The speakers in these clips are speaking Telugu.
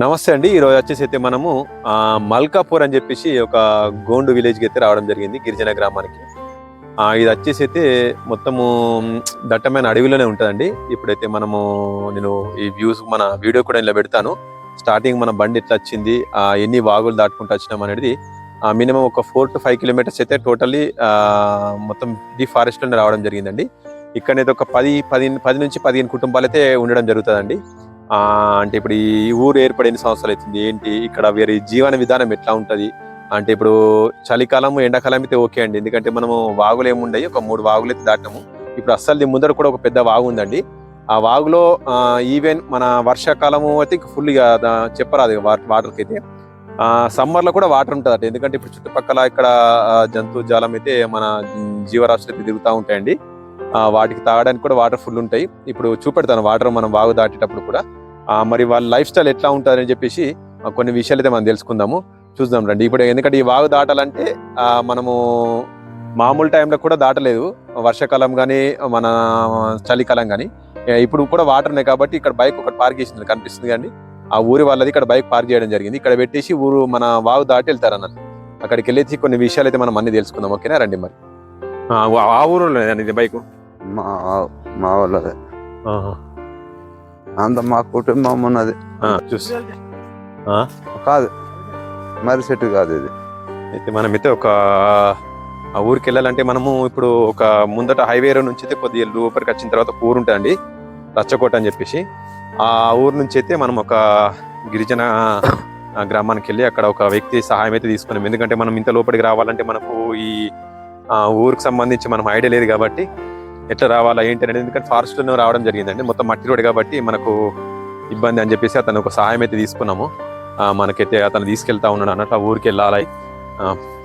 నమస్తే అండి. ఈరోజు వచ్చేసి అయితే మనము మల్కాపూర్ అని చెప్పేసి ఒక గోండు విలేజ్కి అయితే రావడం జరిగింది గిరిజన గ్రామానికి. ఇది వచ్చేసి అయితే మొత్తము దట్టమైన అడవిలోనే ఉంటుందండి. ఇప్పుడైతే మనము నేను ఈ వ్యూస్ మన వీడియో కూడా ఇలా పెడతాను. స్టార్టింగ్ మన బండి ఎట్లా వచ్చింది ఎన్ని వాగులు దాటుకుంటూ వచ్చినాం అనేది మినిమం ఒక ఫోర్ టు ఫైవ్ కిలోమీటర్స్ అయితే టోటల్లీ మొత్తం ఈ ఫారెస్ట్లోనే రావడం జరిగిందండి. ఇక్కడైతే ఒక పది పది పది నుంచి పదిహేను కుటుంబాలు అయితే ఉండడం జరుగుతుందండి. అంటే ఇప్పుడు ఈ ఊరు ఏర్పడి ఎన్ని సంవత్సరాలు అవుతుంది. ఏంటి? ఇక్కడ వేరే జీవన విధానం ఎట్లా ఉంటుంది? అంటే ఇప్పుడు చలికాలం ఎండాకాలం అయితే ఓకే అండి. ఎందుకంటే మనము వాగులు ఏముండయి ఒక మూడు వాగులు అయితే దాటినాము ఇప్పుడు అస్సలు ముందర కూడా ఒక పెద్ద వాగు ఉందండి. ఆ వాగులో ఈవెన్ మన వర్షాకాలము అయితే ఫుల్ చెప్పరాదు వాటర్కి అయితే సమ్మర్లో కూడా వాటర్ ఉంటుంది ఎందుకంటే ఇప్పుడు చుట్టుపక్కల ఇక్కడ జంతు జాలం అయితే మన జీవరాశులు అయితే తిరుగుతూ ఉంటాయండి. వాటికి తాగడానికి కూడా వాటర్ ఫుల్ ఉంటాయి. ఇప్పుడు చూపెడతాను వాటర్ మనం వాగు దాటేటప్పుడు కూడా. మరి వాళ్ళ లైఫ్ స్టైల్ ఎట్లా ఉంటుందని చెప్పేసి కొన్ని విషయాలు అయితే మనం తెలుసుకుందాము. చూద్దాం రండి. ఇప్పుడు ఎందుకంటే ఈ వాగు దాటాలంటే మనము మామూలు టైంలో కూడా దాటలేదు. వర్షాకాలం కానీ మన చలికాలం కానీ ఇప్పుడు కూడా వాటర్ ఉన్నాయి కాబట్టి ఇక్కడ బైక్ ఒకటి పార్క్ చేసింది కనిపిస్తుంది కానీ ఆ ఊరి వాళ్ళది ఇక్కడ బైక్ పార్క్ చేయడం జరిగింది. ఇక్కడ పెట్టేసి ఊరు మన వాగు దాటి వెళ్తారు అన్నట్టు. అక్కడికి వెళ్ళేసి కొన్ని విషయాలు అయితే మనం అన్ని తెలుసుకుందాం. ఓకేనా? రండి మరి. ఆ, ఊరులో ఊరు ఇది బైక్? మా మా వాళ్ళదే. అంత మా కుటుంబం ఉన్నది. చూసి. కాదు. మరి చెట్టు కాదు ఇది. అయితే మనమైతే ఒక ఆ ఊరికి వెళ్ళాలంటే మనము ఇప్పుడు ఒక ముందట హైవే రోడ్ నుంచి అయితే కొద్దిగా లోపలికి వచ్చిన తర్వాత ఒక ఊరు ఉంటుందండి. రచ్చకోట అని చెప్పేసి. ఆ ఊరు నుంచి అయితే మనం ఒక గిరిజన గ్రామానికి వెళ్ళి అక్కడ ఒక వ్యక్తి సహాయం అయితే తీసుకున్నాం. ఎందుకంటే మనం ఇంత లోపలికి రావాలంటే మనకు ఈ ఆ, ఊరికి సంబంధించి మనం ఐడియా లేదు కాబట్టి ఎట్లా రావాలా ఏంటి అనేది. ఎందుకంటే ఫారెస్ట్లోనే రావడం జరిగిందండి. మొత్తం మట్టి రోడ్ కాబట్టి మనకు ఇబ్బంది అని చెప్పేసి అతను ఒక సహాయం అయితే తీసుకున్నాము. మనకైతే అతను తీసుకెళ్తా ఉన్నాడు అన్నట్టు ఆ ఊరికి వెళ్ళాలి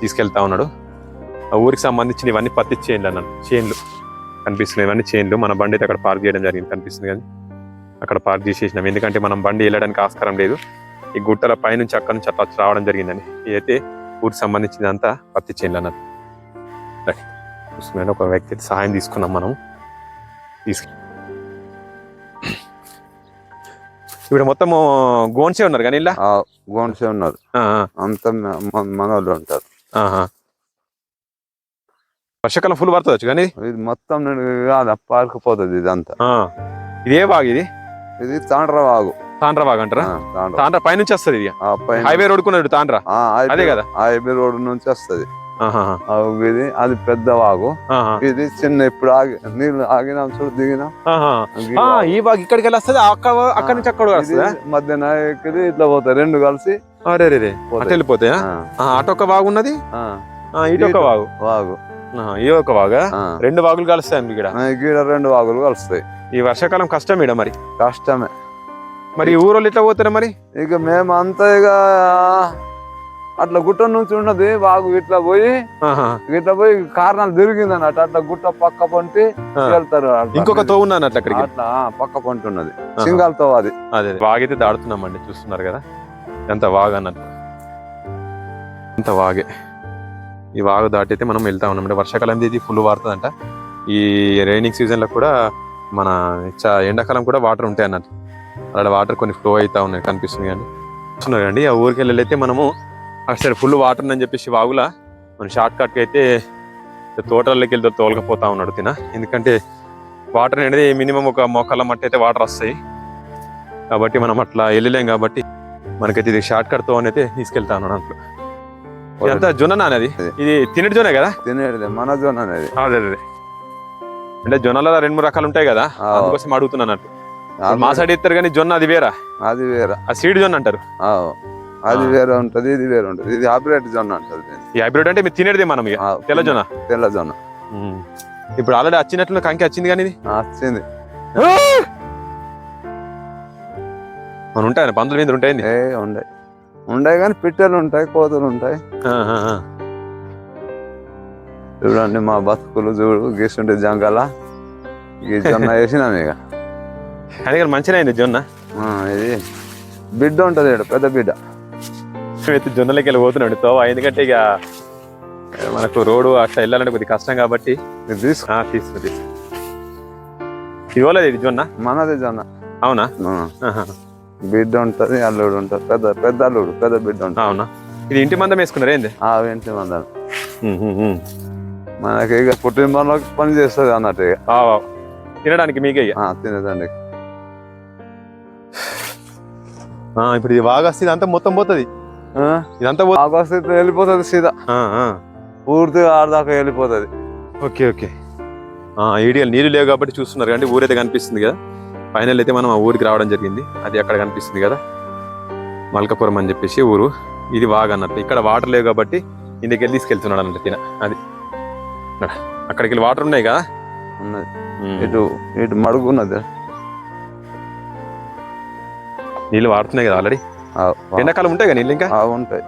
తీసుకెళ్తా ఉన్నాడు. ఆ ఊరికి సంబంధించిన ఇవన్నీ పత్తి చేయండి అన్నాడు. చైన్లు కనిపిస్తున్నాయి. ఇవన్నీ చైన్లు. మన బండి అయితే అక్కడ పార్క్ చేయడం జరిగింది. కనిపిస్తుంది కానీ అక్కడ పార్క్ చేసేసినాం. ఎందుకంటే మనం బండి వెళ్ళడానికి ఆస్కారం లేదు. ఈ గుట్టల పైనుంచి అక్కడ నుంచి అట్లా రావడం జరిగిందండి. ఇదైతే ఊరికి సంబంధించినంతా పత్తి చేయండి అన్నట్టు. రైట్. చూస్తున్నాడు ఒక వ్యక్తి సహాయం తీసుకున్నాం మనం. తీసుకు ఇప్పుడు మొత్తం గోన్సే ఉన్నారు కానీ ఇలా? గోన్సే ఉన్నారు. అంత మన వాళ్ళు ఉంటారు. వర్షాకాలం ఫుల్ పడుతుంది కానీ? ఇది మొత్తం కాదు పార్క్ పోతుంది ఇదంతా. ఇదే బాగా ఇది? ఇది తాండ్ర వాగు. తాండ్రా బాగా అంటారా? తాండ్ర. తాండ్రా పైనుంచి వస్తుంది ఇది హైవే రోడ్ కున్నాడు తాండ్రా అదే కదా? హైవే రోడ్ నుంచి వస్తది. ఇది అది పెద్ద వాగు. ఇది చిన్న ఇప్పుడు ఆగి నీళ్ళు ఆగినాం చూడు దిగినాం. ఈ వాగు. ఇక్కడికి వెళ్ళి వస్తుంది అక్కడ నుంచి అక్కడ మధ్యన ఎక్కిది? ఇట్లా పోతాయి. రెండు కలిసి అరే రే రే అటు వెళ్ళిపోతాయా? ఒక వాగు ఉన్నది? ఇటు ఒక. వాగు. వాగు. ఈ ఒక వాగా. రెండు వాగులు కలుస్తాయి ఇక్కడ? రెండు వాగులు కలుస్తాయి. ఈ వర్షాకాలం కష్టం ఈడ మరి. కష్టమే. మరి ఊరోళ్ళు ఎట్లా పోతారు మరి? ఇక మేము అంతా ఇక అట్లా గుట్ట నుంచి ఉన్నది వాగు ఇట్లా పోయి. ఇట్లా పోయి కారణాలు తిరిగింది అన్నట్టు అట్లా గుట్ట పక్క పొంటి. వెళ్తారు. ఇంకొక తో ఉన్నాను అట్లా అక్కడికి? అట్లా పక్క పొంటి ఉన్నది. ఆహా. సింగాలతో అది. అదే. వాగైతే దాడుతున్నామండి చూస్తున్నారు కదా. ఎంత వాగు అన్నట్టు. ఎంత వాగే. ఈ వాగు దాటితే మనం వెళ్తా ఉన్నాం. అంటే వర్షాకాలం ఇది ఫుల్ వారుతుందంట. ఈ రైనింగ్ సీజన్లో కూడా మన చ- ఎండాకాలం కూడా వాటర్ ఉంటాయి అన్నట్టు. అలా వాటర్ కొన్ని ఫ్లో అవుతా ఉన్నాయి కనిపిస్తుంది కానీ చూస్తున్నారు అండి ఆ ఊరికి అయితే అక్కడ ఫుల్ వాటర్ అని చెప్పేసి వాగులా. మనం షార్ట్ కట్ అయితే తోటల్లోకి వెళ్తే తోలకపోతా ఉన్నాడు తిన. ఎందుకంటే వాటర్ అనేది మినిమం ఒక మొక్కల మట్టి అయితే వాటర్ వస్తాయి. కాబట్టి మనం అట్లా వెళ్ళలేం కాబట్టి మనకైతే ఇది షార్ట్ కట్తో అయితే తీసుకెళ్తా ఉన్నాడు అంట్లో. ఇదంతా జొన్న అనేది? ఇది తినటి జొనే కదా? తినేది మన జోన్ అనేది. అదే అదే అంటే జొన్నలలో రెండు మూడు రకాలు ఉంటాయి కదా. అందుకోసం అడుగుతున్నాను అన్నట్టు అది- మా సైడ్ ఇస్తారు కానీ జొన్న అది వేరా? అది వేరే. ఆ సీడ్ జొన్న అంటారు. అది. వేరే ఉంటది ఇది వేరే ఉంటది. ఇది హైబ్రిడ్ జొన్న అంటది. ఈ హైబ్రిడ్ అంటే మీరు తినేది మనం ఇక తెల్ల జొన్న? తెల్ల జొన్న. ఉమ్. ఇప్పుడు ఆల్రెడీ వచ్చినట్లు కంకి వచ్చింది కానీ ఇది? ఆ, వచ్చింది మనం ఉంటాయి? పందుల మీద ఉంటాయి ఏ ఉండే. ఉండే కానీ పిట్టలు ఉంటాయి కోతులు ఉంటాయి. చూడండి మా బతుకులు చూడు గీస్తుంటే జంగల. ఈ జొన్న వేసినాం ఇక. కానీ ఇక్కడ మంచిగా అయింది జొన్న. ఆ, ఇది బిడ్డ ఉంటది ఈడ, పెద్ద బిడ్డ. అయితే జొన్నలకి వెళ్ళి పోతున్నాడు. తోవ ఎందుకంటే ఇక మనకు రోడ్డు అట్లా వెళ్ళాలంటే కొద్దిగా కష్టం కాబట్టి తీసుకో. తీసుకో తీసుకో. ఇవ్వలేదు ఇది జొన్న? మనది జొన్న. అవునా. బిడ్డ ఉంటది అల్లుడు ఉంటది. పెద్ద పెద్ద అల్లుడు పెద్ద బిడ్డ ఉంటది. అవునా? ఇది ఇంటి మందం వేసుకున్నారు ఏంది? ఇంటి మందం. మనకి ఇక కుటుంబంలోకి పని చేస్తుంది అన్నట్టు ఇక. తినడానికి మీకే తినేదండి ఆ, ఇప్పుడు ఇది బాగా వస్తుంది ఇదంతా మొత్తం పోతుంది? ఇదంతా ఆకాశం వెళ్ళిపోతుంది సీదా. పూర్తిగా ఆడదాకా వెళ్ళిపోతుంది. Okay okay. ఆ, ఈడియల్ నీళ్ళు లేవు కాబట్టి చూస్తున్నారు కానీ ఊరైతే కనిపిస్తుంది కదా. ఫైనల్ అయితే మనం ఆ ఊరికి రావడం జరిగింది. అది అక్కడ కనిపిస్తుంది కదా. మల్కపురం అని చెప్పేసి ఊరు. ఇది వాగ్ అన్నట్టు. ఇక్కడ వాటర్ లేవు కాబట్టి ఇందుకు వెళ్ళి తీసుకెళ్తున్నాడు అన్నట్టు తిన. అది. అక్కడికి వెళ్ళి వాటర్ ఉన్నాయి కదా. ఉన్నది. ఇటు ఇటు మడుగు ఉన్నది. నీళ్ళు వాడుతున్నాయి కదా ఆల్రెడీ. ఎండాకాలం ఉంటాయి నీళ్ళు ఇంకా? ఉంటాయి.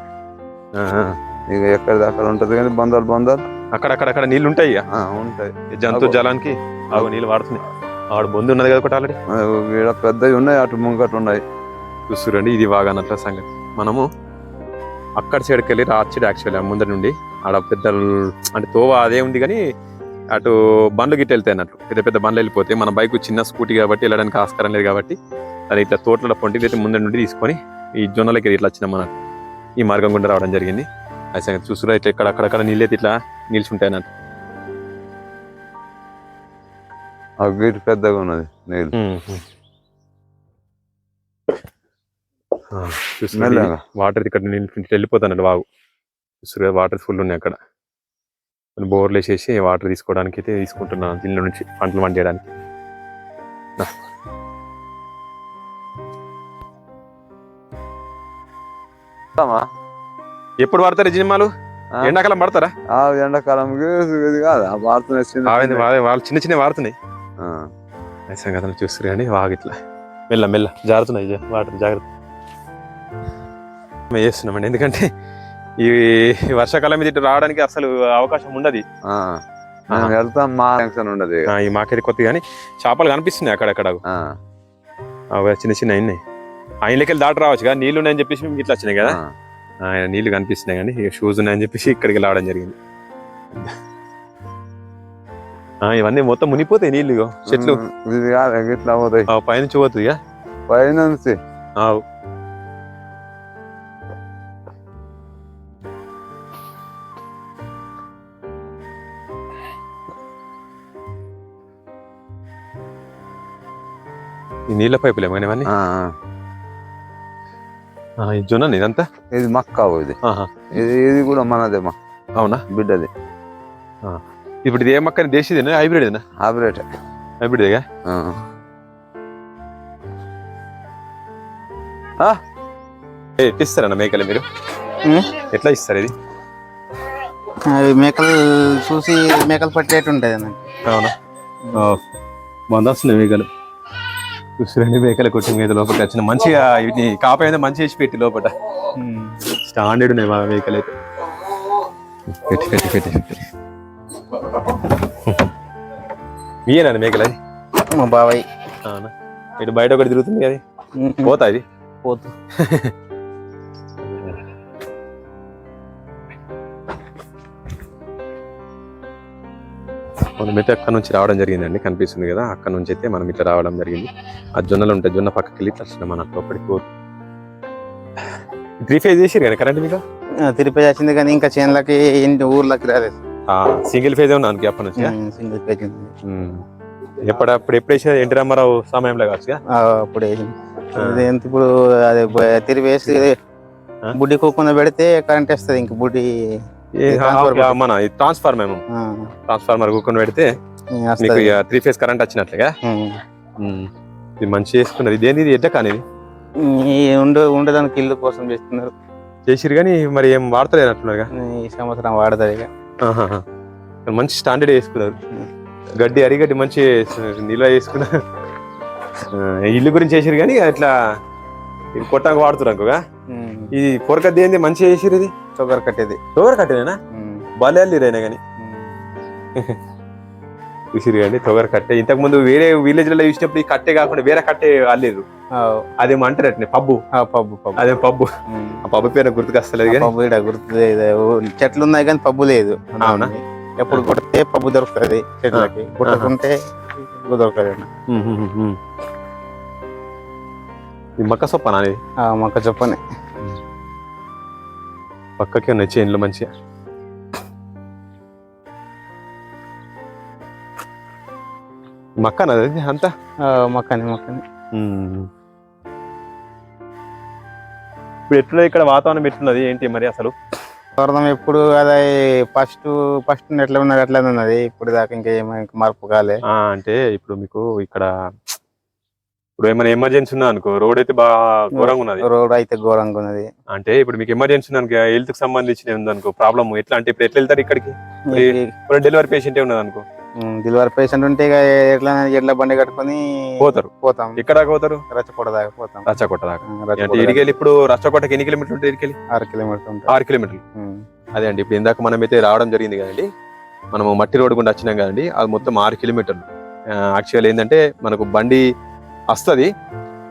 ఇక ఎక్కడ దాకా ఉంటది కానీ బందాలు బందాలు అక్కడ అక్కడ అక్కడ నీళ్ళు ఉంటాయి ఉంటాయి. జంతు. జలానికి ఆగు నీళ్ళు వాడుతున్నాయి ఆవిడ బొందు ఉన్నది కదా ఒకటి ఆల్రెడీ పెద్దవి ఉన్నాయి అటు ముంగట ఉన్నాయి. చూస్తురండి ఇది బాగా అన్నట్ల సంగతి. మనము అక్కడ సైడ్కి వెళ్ళి రాచిడు యాక్చువల్లీ ముందర నుండి ఆడ పెద్ద అంటే తోవ అదే ఉంది కానీ అటు బండ్లు గిట్ట వెళ్తాయి అన్నట్లు పెద్ద పెద్ద బండ్లు వెళ్ళిపోతాయి. మన బైక్ చిన్న స్కూటీ కాబట్టి వెళ్ళడానికి ఆస్కారం లేదు కాబట్టి అది ఇట్లా తోటల పొంటి అయితే ముందర నుండి తీసుకొని ఈ జొన్నలకి ఇట్లా వచ్చినాం మన ఈ మార్గం గుండా రావడం జరిగింది. అది సంగతి చూస్తురా ఇట్లా ఇక్కడ అక్కడక్కడ నీళ్ళు అయితే ఇట్లా నిల్చుంటాయి అన్నట్టు. గీటు పెద్దగా ఉన్నది నీళ్ళు. వాటర్ ఇక్కడ వెళ్ళిపోతానండి బాగు చూస్తారు వాటర్ ఫుల్ ఉన్నాయి అక్కడ. బోర్లు వేసేసి వాటర్ తీసుకోవడానికి అయితే తీసుకుంటున్నాను దీనిలో నుంచి పంటలు పండియడానికి ఆ? వాడుతున్నాయి చిన్న ఆవింది చిన్న. వా- వాళ్ళు చిన్న చిన్న వాడుతున్నాయి. ఆ, సంగతులు చూస్తారు కానీ వాగు ఇట్లా. మెల్ల మెల్ల జారుతున్నాయి వాటర్ జాగ్రత్త. మేము చేస్తున్నామండి ఎందుకంటే ఈ వర్షాకాలం మీద ఇటు రావడానికి అసలు అవకాశం ఉండదు. వెళ్తాం మా ఉండదు ఈ మాకైతే కొద్ది కానీ చేపలు కనిపిస్తున్నాయి అక్కడక్కడ. చిన్న చిన్న అయినాయి ఆయనకి వెళ్ళి దాటి రావచ్చు కదా. నీళ్ళు ఉన్నాయని చెప్పేసి మీకు ఇట్లా వచ్చినాయి కదా. ఆయన నీళ్ళు కనిపిస్తున్నాయి కానీ షూస్ ఉన్నాయని చెప్పేసి ఇక్కడికి రావడం జరిగింది. ఆ, ఇవన్నీ మొత్తం మునిగిపోతాయి ఇగో చెట్లు. ఇట్లా పోతాయి. పైనుంచి పోతుంది. ఈ నీళ్ళ పైపులు ఏమైనా ఇవన్నీ? జొన్న ఇదంతా? ఇది మక్కావు ఇది. ఇది ఇది కూడా మనదే మా. అవునా? బిడ్డది. ఇప్పుడు ఇది ఏ మక్కని దేశీదేనా హైబ్రిడ్ హైబ్రిడ్. హైబ్రిడ్గా? ఎట్లా ఇస్తారన్న మేకలు మీరు. ఎట్లా ఇస్తారు ఇది? మేకలు చూసి మేకలు పట్టేట్టు ఉంటుంది అవునా? బందోస్తున్నాయి మేకలు. చూసిరండి మేకల కుటుంబం మీద లోపలికి వచ్చిన మంచిగా వీటిని కాపాయింది మంచి వేసి పెట్టి లోపల స్టాండర్డ్ ఉన్నాయి మా మేకలు అయితే. పెట్టి పెట్టి పెట్టి మేకలు అది? మా బాబాయ్. అవునా? ఇటు బయట ఒకటి తిరుగుతుంది అది పోతా ఇది? పోతు. మనం అయితే అక్కడ నుంచి రావడం జరిగిందండి కనిపిస్తుంది కదా. అక్కడ నుంచి అయితే మనం ఇట్లా రావడం జరిగింది. ఆ జొన్నలు ఉంటాయి జొన్న పక్కకి వెళ్ళి ఇట్లా వచ్చినాం మన లోపలికి త్రీ ఫేజ్ చేసిరు కదా కరెంట్ మీకు తిరుపతి వచ్చింది కానీ ఇంకా చేనులకి ఇంటి ఊర్లకి రాలేదు. సింగిల్ ఫేజ్ ఉన్నా అనుకో అప్పటి నుంచి సింగిల్ పేజ్ ఉంది. ఎప్పుడు అప్పుడు ఎప్పుడు వేసేది? ఎన్టీ రామారావు సమయంలో కావచ్చు అప్పుడు ఎంత ఇప్పుడు అది తిరిగి వేసి? బుడ్డి కూకుండా పెడితే కరెంట్ వస్తుంది ఇంక బుడ్డి మన ట్రాన్స్ఫార్మర్ ట్రాన్స్ఫార్మర్ కూకొని పెడితే మీకు. త్రీ ఫేజ్ కరెంట్ వచ్చినట్లుగా. ఇది మంచి చేసుకున్నారు. ఇదేంది ఇది ఎడ్డ కానీ ఉండు ఉండడానికి ఇల్లు కోసం చేస్తున్నారు. చేసిరు కానీ మరి ఏం వాడతలేరు అంటున్నారు ఈ సంవత్సరం వాడతారు ఇక. మంచి స్టాండర్డ్ వేసుకున్నారు. గడ్డి అరిగడ్డి మంచి నిల్వ వేసుకున్నారు. ఇల్లు గురించి చేసిరు కానీ అట్లా కొట్టాక వాడుతున్నారు. ఇది పొరకద్ది ఏంది? మంచిగా చేసిరు ఇది? షుగర్ కట్టేది. తొగర కట్టేనా కానీ ఉమ్. చూసిరు కానీ తొగర కట్టే. ఇంతకు ముందు వేరే విలేజ్లలో చూసినప్పుడు ఈ కట్టే కాకుండా వేరే కట్టే అల్లేరు ఆ, అదేమో అంటారు అట్నే పబ్బు పబ్బు పబ్బు. అదే పబ్బు. ఆ పబ్బు పేరు గుర్తుకొస్తలేదు పబ్బు గుర్తు చెట్లు ఉన్నాయి కానీ పబ్బు లేదు. అవునా? ఎప్పుడు కొడితే పబ్బు దొరుకుతుంది చెట్లకి. కొట్టుకుంటే దొరకదు ఈ మక్క సొప్ప అనేది ఆ, మొక్క చొప్పని పక్కకే ఉన్నాయి చైన్లు మంచిగా. మక్క అన్నది అంతా? మొక్కని మొక్కని. ఇప్పుడు ఎట్లా ఇక్కడ వాతావరణం ఎట్లున్నది? ఏంటి మరి అసలు? వరదం ఎప్పుడు అదే ఫస్ట్ ఫస్ట్ ఎట్లా ఉన్నది అట్లా ఉన్నది. ఇప్పుడు దాకా ఇంకా ఏమీ ఇంకా మార్పు కాలే. అంటే ఇప్పుడు మీకు ఇక్కడ ఇప్పుడు ఏమైనా ఎమర్జెన్సీ ఉన్నా అనుకో రోడ్ అయితే బాగా ఘోరంగా ఉన్నది. రోడ్ అయితే ఘోరంగా ఉన్నది. అంటే ఇప్పుడు మీకు ఎమర్జెన్సీ అనుకో హెల్త్కి సంబంధించిన ఉంది అనుకో ప్రాబ్లమ్ ఎట్లా అంటే ఇప్పుడు ఎట్లా వెళ్తారు ఇక్కడికి? డెలివరీ పేషెంట్ ఉన్నది అనుకో. డెలివరీ పేషెంట్ ఉంటే ఇక ఎట్లా ఎట్లా బండి కట్టుకొని పోతారు. పోతాం. ఎక్కడ దాకా పోతారు? రచ్చపొడ దాకా పోతాం. రచ్చకొట్ట దాకా. అంటే ఇడికెళ్ళి ఇప్పుడు రచ్చకొట్టకి ఎన్ని కిలోమీటర్లు ఉంటుంది ఇడికెళ్ళి దాకా ఆరు కిలోమీటర్ ఉంటుంది. ఆరు కిలోమీటర్లు. అదే అండి ఇప్పుడు ఇందాక మనం అయితే రావడం జరిగింది కదండి మనము మట్టి రోడ్డు గుండా వచ్చినాం కదండి అది మొత్తం ఆరు కిలోమీటర్లు. యాక్చువల్ ఏంటంటే మనకు బండి వస్తుంది.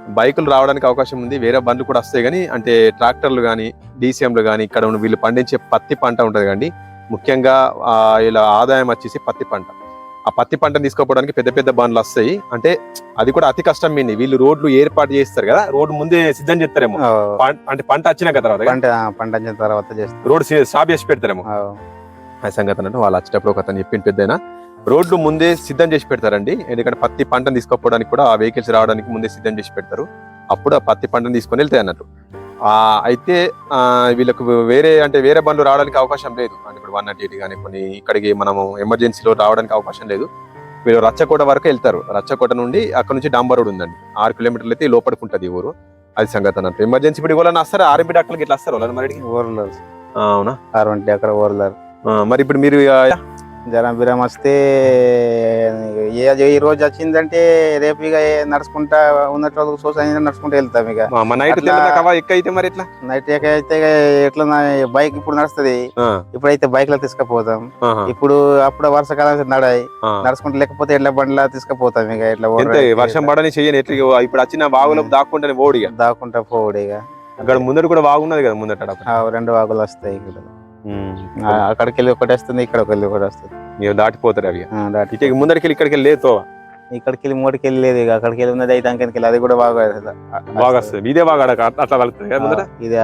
బైకులు రావడానికి అవకాశం ఉంది. వేరే బండ్లు కూడా వస్తాయి కానీ అంటే ట్రాక్టర్లు కానీ డీసీఎంలు కానీ ఇక్కడ ఉన్న వీళ్ళు పండించే పత్తి పంట ఉంటుంది కండి ముఖ్యంగా ఇలా ఆదాయం వచ్చేసి పత్తి పంట. ఆ పత్తి పంటను తీసుకోపోవడానికి పెద్ద పెద్ద బండ్లు వస్తాయి. అంటే అది కూడా అతి కష్టం మీంది వీళ్ళు రోడ్లు ఏర్పాటు చేస్తారు కదా రోడ్డు ముందే సిద్ధం చేస్తారేమో. అంటే పంట వచ్చినాక తర్వాత పంట పంట వచ్చిన తర్వాత రోడ్ స్టాప్ చేసి పెడతారేమో. ఆ, ఆ సంగతి అంటే వాళ్ళు వచ్చేటప్పుడు ఒక అతను చెప్పింది పెద్దయినా రోడ్లు ముందే సిద్ధం చేసి పెడతారండి. ఎందుకంటే పత్తి పంటను తీసుకోపోవడానికి కూడా ఆ వెహికల్స్ రావడానికి ముందే సిద్ధం చేసి పెడతారు. అప్పుడు ఆ పత్తి పంటను తీసుకొని వెళ్తాయి అన్నట్టు. ఆ అయితే వీళ్ళకు వేరే అంటే వేరే బండ్లు రావడానికి అవకాశం లేదు. అంటే ఇప్పుడు వన్ నాట్ ఎయిట్ కానీ కొన్ని ఇక్కడికి మనము ఎమర్జెన్సీలో రావడానికి అవకాశం లేదు. వీళ్ళు రచ్చకోట వరకు వెళ్తారు. రచ్చకోట నుండి అక్కడ నుంచి డాంబర్ రోడ్ ఉందండి. ఆరు కిలోమీటర్లు అయితే లోపలికి ఉంటుంది ఊరు. అది సంగతి అన్నట్టు. ఎమర్జెన్సీ ఇప్పుడు వాళ్ళని వస్తారు? ఆర్ఎంపీ డాక్టర్కి ఇట్లా వస్తారు వాళ్ళని మరి అవునా? అక్కడ మరి ఇప్పుడు మీరు జ్వరం బిరం వస్తే ఏ ఈ రోజు వచ్చిందంటే రేపు ఇక నడుచుకుంటా ఉన్నట్టు రోజు సోసాయి నడుచుకుంటూ వెళ్తాం ఇక. నైట్ అట్లా- కవా ఎక్క అయితే మరి ఎట్లా నైట్ అయితే ఇక ఎట్లా బైక్ ఇప్పుడు నడుస్తుంది ఇప్పుడైతే బైక్లో తీసుకుపోతాం. ఇప్పుడు అప్పుడు వర్షాకాలం నడాయి. నడుచుకుంటూ లేకపోతే ఎట్లా బండ్లా తీసుకుపోతాం ఇక ఎంత వర్షం పడని చెయ్యని ఎట్లా ఇప్పుడు వచ్చిన వాగులకు దాక్కుంటే ఓడిగా. దాక్కుంటా పోవుడు ఇక. అక్కడ ముందర కూడా వాగున్నది కదా ముందట రెండు వాగులు వస్తాయి ఇక్కడ. అక్కడికి వెళ్ళి ఒకటి వస్తుంది ఇక్కడికి వెళ్ళి ఒకటి వస్తుంది. దాటిపోతారు అవి. దాటి ఇటు ముందరికి వెళ్ళి ఇక్కడికి వెళ్ళి లేదు. ఇక్కడికి వెళ్ళి మూడికి వెళ్ళి లేదు ఇక. అక్కడికి వెళ్ళి ఉన్నది అయితే అంకెనికి వెళ్ళి అది కూడా బాగా బాగా వస్తుంది. ఇదే బాగా అట్లా కలుగుతుంది ఇది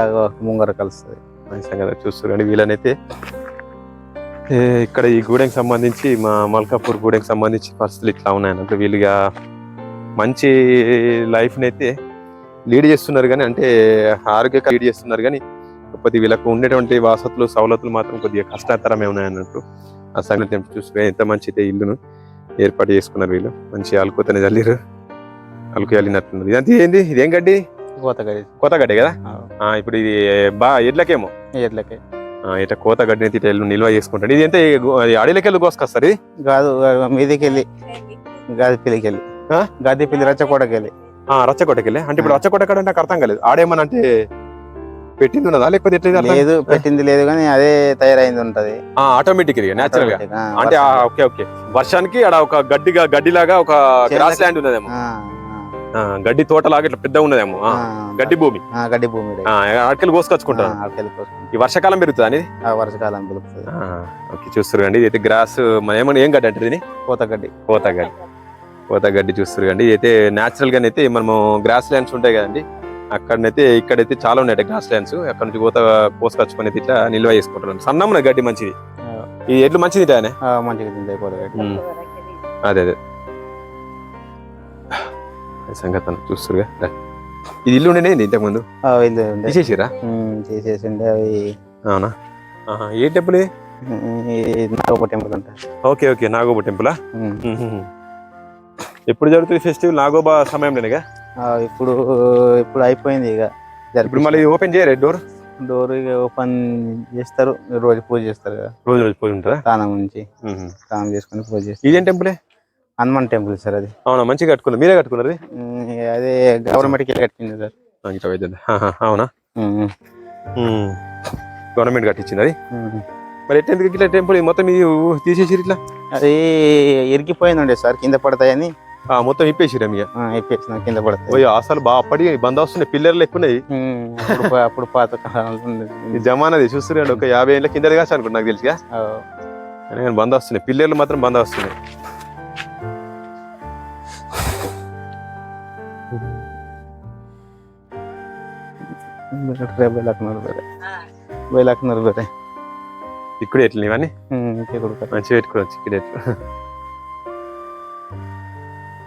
ముంగర కలుస్తుంది. మంచిగా చూస్తారు వీళ్ళనైతే. ఇక్కడ ఈ గూడెంకి సంబంధించి మా మల్కాపూర్ గూడెంకి సంబంధించి పరిస్థితులు ఇట్లా ఉన్నాయన్నట్టు వీళ్ళుగా మంచి లైఫ్ని అయితే లీడ్ చేస్తున్నారు కానీ అంటే ఆరోగ్యంగా లీడ్ చేస్తున్నారు కానీ కాకపోతే వీళ్ళకు ఉండేటువంటి వసతులు సవలతులు మాత్రం కొద్దిగా కష్టతరమే ఉన్నాయన్నట్టు ఆ సంగతి చూస్తే ఎంత మంచి అయితే ఇల్లును ఏర్పాటు చేసుకున్నారు వీళ్ళు. మంచి అలుకుతనే చల్లిరు అలుకు చల్లినట్టున్నారు ఇదంతా ఏంది? ఇదేం గడ్డి? కోతగడి కొత్త గడ్డి కదా? ఇప్పుడు ఇది బా ఎడ్లకేమో? ఎట్లకి ఆ, ఇట్లా కోత గడ్డిని ఇట్లా నిల్వ చేసుకుంటాడు. ఇది ఎంత అడవిలోకి వెళ్ళి కోసుకొస్తారు ఇది? కాదు మీదికి వెళ్ళి గాది పిల్లికి వెళ్ళి ఆ? గాది పిల్లి రచ్చకోటకి వెళ్ళి ఆ, రచ్చకొట్టకి వెళ్ళి అంటే ఇప్పుడు రచ్చకొట్ట కాడ నాకు అర్థం కాలేదు. ఆడేమన్నా అంటే పెట్టింది ఉన్నదా? లేకపోతే ఎట్లా లేదు పెట్టింది లేదు కానీ అదే తయారైంది ఉంటది. ఆటోమేటిక్ నేచురల్గా? అంటే. Okay okay. వర్షానికి ఆడ ఒక గడ్డిగా గడ్డిలాగా ఒక గ్రాస్ ల్యాండ్ ఉన్నదేమో. గడ్డి తోటలాగా ఇట్లా పెద్ద ఉన్నదేమో. గడ్డి భూమి. గడ్డి భూమి అక్కడికి కోసుకొచ్చుకుంటారు. ఈ వర్షాకాలం పెరుగుతుంది అనేది? ఆ వర్షకాలం ఓకే చూస్తారు అండి ఇది అయితే గ్రాస్ మన ఏమన్నా ఏం గడ్డి అంటే దీని కోతగడ్డి కోత గడ్డి. కోత గడ్డి చూస్తారు కండి. అయితే న్యాచురల్ గానే అయితే మనము గ్రాస్ ల్యాండ్స్ ఉంటాయి కదండి. అక్కడనైతే ఇక్కడైతే చాలా ఉన్నాయి గ్రాస్ ల్యాండ్స్ అక్కడ నుంచి కోత కోసుకొచ్చుకొని అయితే ఇట్లా నిల్వ చేసుకుంటారు సన్నమ్మ గడ్డి మంచిది. ఈ ఎడ్లు మంచిది ఇటానే ఆ, మంచిగా తింటాయి కోతగడ్డి అదే అదే. సంగతి చూస్తురుగా. ఇది ఇల్లు ఉండేది ఇంతకు ముందు ఆ, ఇల్లు ఉండే. తీసేసిరా ఉమ్, చేసేసిండే అవి. అవునా? ఆహా, ఏ టెంపుల్ టెంపుల్ ఉంటాయి ఓకే ఓకే. నాగోబా టెంపులా. ఎప్పుడు జరుగుతుంది ఫెస్టివల్? నాగోబా సమయంలోనేగా? ఇప్పుడు ఇప్పుడు అయిపోయింది ఇక. ఇప్పుడు మళ్ళీ ఓపెన్ చేయరు డోర్ డోర్ ఇక ఓపెన్ చేస్తారు రోజు పూజ చేస్తారు కదా. రోజు రోజు పోయి ఉంటుందా? స్నానం నుంచి. స్నానం చేసుకుని పూజ చేస్తారు. ఇదేం టెంపులే హనుమాన్ టెంపుల్ సార్ అది. అవునా మంచిగా కట్టుకున్నారు. మీరే కట్టుకున్నారు అదే? గవర్నమెంట్కి వెళ్ళి కట్టింది సార్. అవునా? గవర్నమెంట్ కట్టించింది అది. మరి ఎట్లా ఎందుకు ఇట్లా టెంపుల్ మొత్తం ఇది తీసేసిరు ఇట్లా? అది ఇరికిపోయిందండి సార్ కింద పడతాయని. మొత్తం ఇప్పేసిరా ఇక కింద పడుతుంది అసలు బాగా అప్పటి బంద్ వస్తున్నాయి పిల్లర్లు ఎక్కువన్నాయి. అప్పుడు పాత కాలంలో జమానాది చూస్తున్నాడు ఒక యాభై ఏళ్ళ కింద కాసు అనుకుంటు నాకు తెలిసిగా బంద్ వస్తున్నాయి పిల్లర్లు మాత్రం బంద్ వస్తున్నాయి. ఇక్కడ ఎట్లా ఇవన్నీ? మంచిగా పెట్టుకోవచ్చు ఇక్కడ ఎట్లా?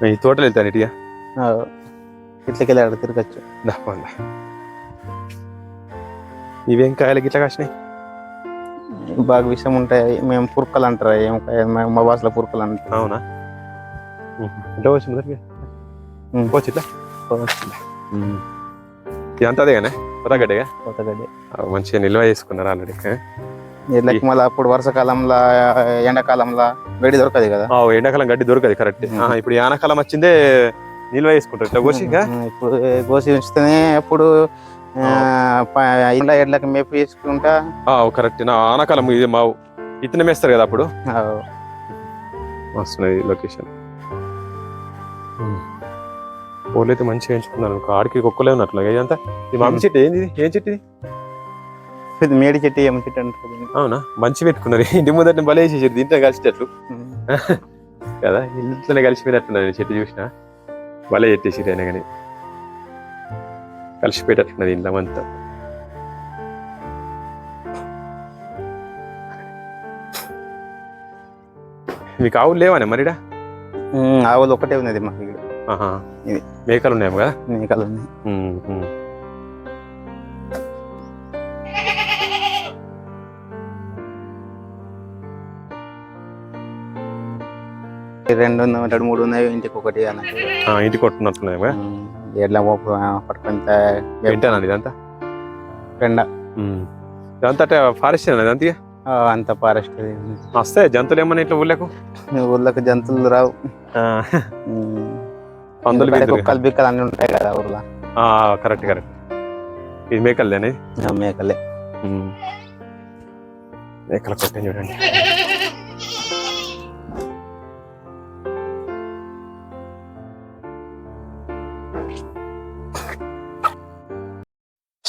ఈ తోటలు వెళ్తాను ఇటుగా ఇట్లకెళ్ళి ఆడ తిరగచ్చు. ఇవేం కాయలు గిట్లా కాసినాయి? బాగా విషయం ఉంటాయి. మేము పుర్కలు అంటారు. ఏం కాయ- మా- భాషలో పుర్కలు అంటారు. అవునా? ఇట్లా వచ్చి మొదటిగా. పోవచ్చు ఇట్లా? ఇదంతా అదేగానే? కొత్తగడ్డగా కొత్తగడ్డి మంచిగా నిల్వ చేసుకున్నారు ఆల్రెడీ? ఇట్లకి మళ్ళీ అప్పుడు వర్షాకాలంలో ఎండాకాలంలో వేడి దొరకదు కదా. ఎండాకాలం గడ్డి దొరకదు కరెక్ట్. ఇప్పుడు ఆనకాలం వచ్చిందే నిల్వ చేసుకుంటారు. ఇట్లా కోసి ఇప్పుడు గోసి ఉంచితేనే అప్పుడు ఎడ్లకి మేపు వేసుకుంటా కరెక్ట్ నా ఆనకాలం ఇది మా ఇతనం వేస్తారు కదా అప్పుడు? ఆ, వస్తున్నది లొకేషన్. పూలు అయితే మంచిగా ఎంచుకున్నారు. అనుకో ఆడికి కుక్కలే ఉన్నట్లు ఇదంతా? ఈ మామిడి చెట్టు ఏంది? ఏం చెట్టు ఇది? ఇది మేడి చెట్టు ఏమి చెట్టు అంటారు. అవునా? మంచి పెట్టుకున్నారు. ఇంటి ముందర భలే చేసారు దీంట్లో కలిసేటట్లు. కదా? ఇంట్లోనే కలిసిపోయినట్టున్నది చెట్టు చూసిన. భలే చెట్టేసిరు అయినా కానీ. కలిసిపోయేటట్టున్నది ఇంట్లో అంతా. మీకు ఆవులు లేవానే మరిడా? ఆవులు ఒకటే ఉన్నది మాకు ఇక్కడ. మేకలు ఉన్నాయేమో కదా? మేకలు ఉన్నాయి. రెండు ఉన్నాయి రెండు మూడు ఉన్నాయి ఇంటికి ఒకటి అన్నట్టు ఆ, ఇంటికి కొట్టున్నట్టున్నాయి కదా ఎడ్ల మోపు ఆ, పట్టుకొని తా- వింటాను ఇదంతా? పెండ ఉమ్. ఇదంతా అంటే ఫారెస్ట్ ఇదంతా ఆ, అంత ఫారెస్ట్ వస్తాయి జంతువులు ఏమన్నా ఇట్లా ఊళ్ళకు? ఊళ్ళకి జంతువులు రావు. ఆ, ఉమ్. పందులు ఇక్కడ బిందులు కుక్కలు బిక్కలు అన్ని ఉంటాయి కదా ఊర్లో. Correct correct. ఇది మేకలదేనే ఆ, మేకలే. మేకల కొట్టే చూడండి.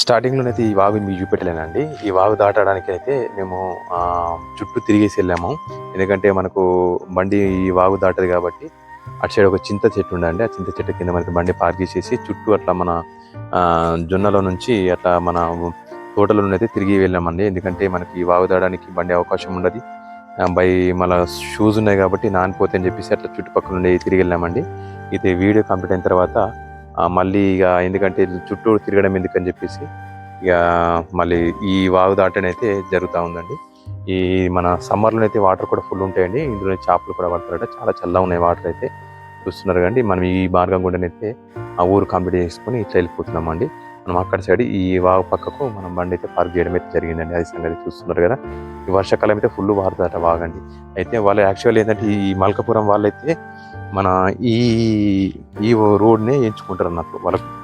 స్టార్టింగ్లోనైతే ఈ వాగు మీకు చూపెట్టలేనండి. ఈ వాగు దాటడానికి అయితే మేము చుట్టూ తిరిగేసి వెళ్ళాము. ఎందుకంటే మనకు బండి ఈ వాగు దాటదు కాబట్టి అటు సైడ్ ఒక చింత చెట్టు ఉండండి ఆ చింత చెట్టు కింద మనకి బండి పార్క్ చేసేసి చుట్టూ అట్లా మన జొన్నలో నుంచి అట్లా మన తోటలో అయితే తిరిగి వెళ్ళామండి. ఎందుకంటే మనకి ఈ వాగు దాడడానికి బండి అవకాశం ఉండదు. బై మన షూస్ ఉన్నాయి కాబట్టి నానిపోతే అని చెప్పేసి అట్లా చుట్టుపక్కల నుండి తిరిగి వెళ్ళామండి. ఇది వీడియో కంప్లీట్ అయిన తర్వాత మళ్ళీ ఇక ఎందుకంటే చుట్టూ తిరగడం ఎందుకని చెప్పేసి ఇక మళ్ళీ ఈ వాగు దాటనైతే జరుగుతూ ఉందండి. ఈ మన సమ్మర్లో అయితే వాటర్ కూడా ఫుల్ ఉంటాయండి. ఇందులో చేపలు కూడా పడతారట. చాలా చల్లగా ఉన్నాయి వాటర్ అయితే. చూస్తున్నారు కండి మనం ఈ మార్గం గుండానైతే ఆ ఊరు కంప్లీట్ చేసుకొని ఇట్లా వెళ్ళిపోతున్నామండి. మనం అక్కడ సైడ్ ఈ వాగు పక్కకు మనం బండి అయితే పార్క్ చేయడం అయితే జరిగిందండి. అది సంగతి చూస్తున్నారు కదా. ఈ వర్షాకాలం అయితే ఫుల్ వారుదట వాగండి. అయితే వాళ్ళు యాక్చువల్ ఏంటంటే ఈ మల్కపురం వాళ్ళైతే మన ఈ ఈ రోడ్నే ఎంచుకుంటారు అన్నట్లు వాళ్ళకు.